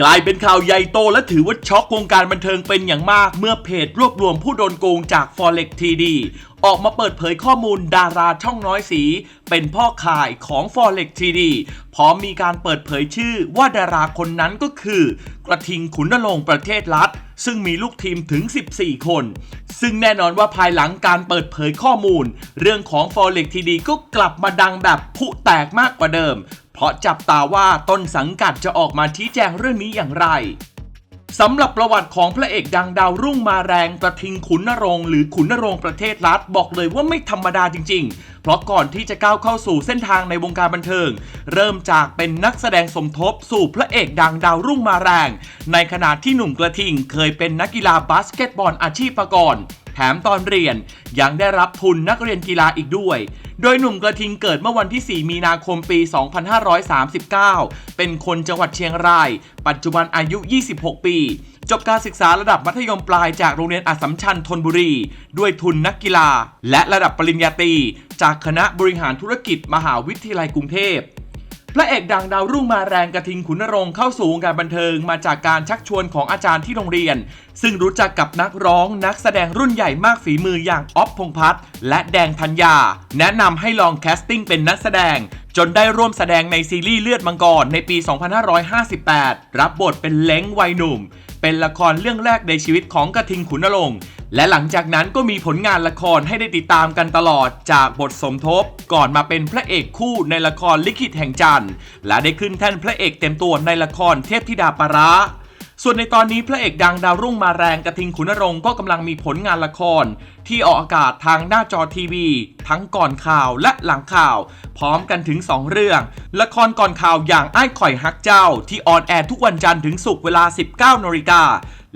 กลายเป็นข่าวใหญ่โตและถือว่าช็อกวงการบันเทิงเป็นอย่างมาก เมื่อเพจรวบรวมผู้โดนโกงจาก Forex TD ออกมาเปิดเผยข้อมูลดาราช่องน้อยสี เป็นพ่อขายของ Forex TD พร้อมมีการเปิดเผยชื่อว่าดาราคนนั้นก็คือ กระทิงขุนนรงค์ประเทศรัฐ ซึ่งมีลูกทีมถึง 14 คน ซึ่งแน่นอนว่าภายหลังการเปิดเผยข้อมูล เรื่องของ Forex TD ก็กลับมาดังแบบผุแตกมากกว่าเดิม เพราะจับตาว่าต้นสังกัดจะออกมาชี้แจงเรื่องนี้อย่างไรสำหรับประวัติของพระเอกดังดาวรุ่งมาแรงกระทิงขุนนรงหรือขุนนรงประเทศรัฐบอกเลยว่าไม่ธรรมดาจริง ๆ เพราะก่อนที่จะก้าวเข้าสู่เส้นทางในวงการบันเทิง เริ่มจากเป็นนักแสดงสมทบสู่พระเอกดังดาวรุ่งมาแรง ในขณะที่หนุ่มกระทิงเคยเป็นนักกีฬาบาสเกตบอลอาชีพมาก่อน แถมตอนเรียนยังได้รับทุนนักเรียนกีฬาอีกด้วย โดยหนุ่มกระทิงเกิดเมื่อวันที่ 4 มีนาคมปี 2539 เป็นคนจังหวัดเชียงราย ปัจจุบันอายุ 26 ปี จบการศึกษาระดับมัธยมปลายจากโรงเรียนอัสสัมชัญธนบุรี ด้วยทุนนักกีฬา และระดับปริญญาตรีจากคณะบริหารธุรกิจมหาวิทยาลัยกรุงเทพ พระเอกดังดาวรุ่งมาแรงกระทิงขุนนรงค์เข้าสู่วงการบันเทิงมาจากการชักชวนของอาจารย์ที่โรงเรียน ซึ่งรู้จักกับนักร้องนักแสดงรุ่นใหญ่มากฝีมืออย่างอ๊อฟพงพัฒน์และแดงธัญญา แนะนำให้ลองแคสติ้งเป็นนักแสดง จนได้ร่วมแสดงในซีรีส์เลือดมังกรในปี 2558 รับบทเป็นเล้งวัยหนุ่ม เป็นละครเรื่องแรกในชีวิตของกระทิงขุนนรงค์และหลังจากนั้นก็มีผลงานละครให้ได้ติดตามกันตลอดจากบทสมทบก่อนมาเป็นพระเอกคู่ในละครลิขิตแห่งจันทร์ และได้ขึ้นแท่นพระเอกเต็มตัวในละครเทพธิดาปาร้า ส่วนในตอนนี้พระเอกดังดาวรุ่งมาแรงกระทิงขุนรงค์ก็กำลังมีผลงานละคร ที่ออกอากาศทางหน้าจอทีวี ทั้งก่อนข่าวและหลังข่าว พร้อมกันถึง 2 เรื่อง ละครก่อนข่าวอย่างไอ้ข่อยฮักเจ้า ที่ออนแอร์ทุกวันจันทร์ถึงศุกร์เวลา 19นาฬิกา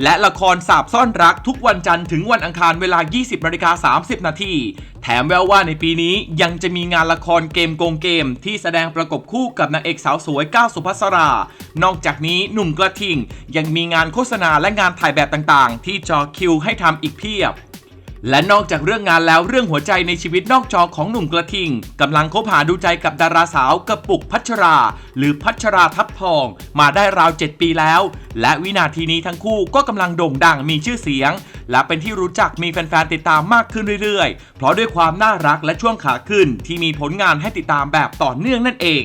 และละครสาบซ่อนรักทุกวันจันทร์ถึงวันอังคารเวลา 20นาฬิกา30 นาทีแถมแววว่าในปีนี้ยังจะมีงานละครเกมโกงเกม ที่แสดงประกบคู่กับนางเอกสาวสวยก้าวสุภัสรา นอกจากนี้หนุ่มกระทิงยังมีงานโฆษณาและงานถ่ายแบบต่างๆ ที่จอคิวให้ทำอีกเพียบ และนอกจากเรื่องงานแล้วเรื่องหัวใจในชีวิตนอกจอของหนุ่มกระทิงกำลังคบหาดูใจกับดาราสาวกระปุกพัชรา หรือพัชราทับทอง มาได้ราว 7 ปีแล้ว และวินาทีนี้ทั้งคู่ก็กำลังโด่งดังมีชื่อเสียง และเป็นที่รู้จักมีแฟนๆติดตามมากขึ้นเรื่อยๆ เพราะด้วยความน่ารักและช่วงขาขึ้นที่มีผลงานให้ติดตามแบบต่อเนื่องนั่นเอง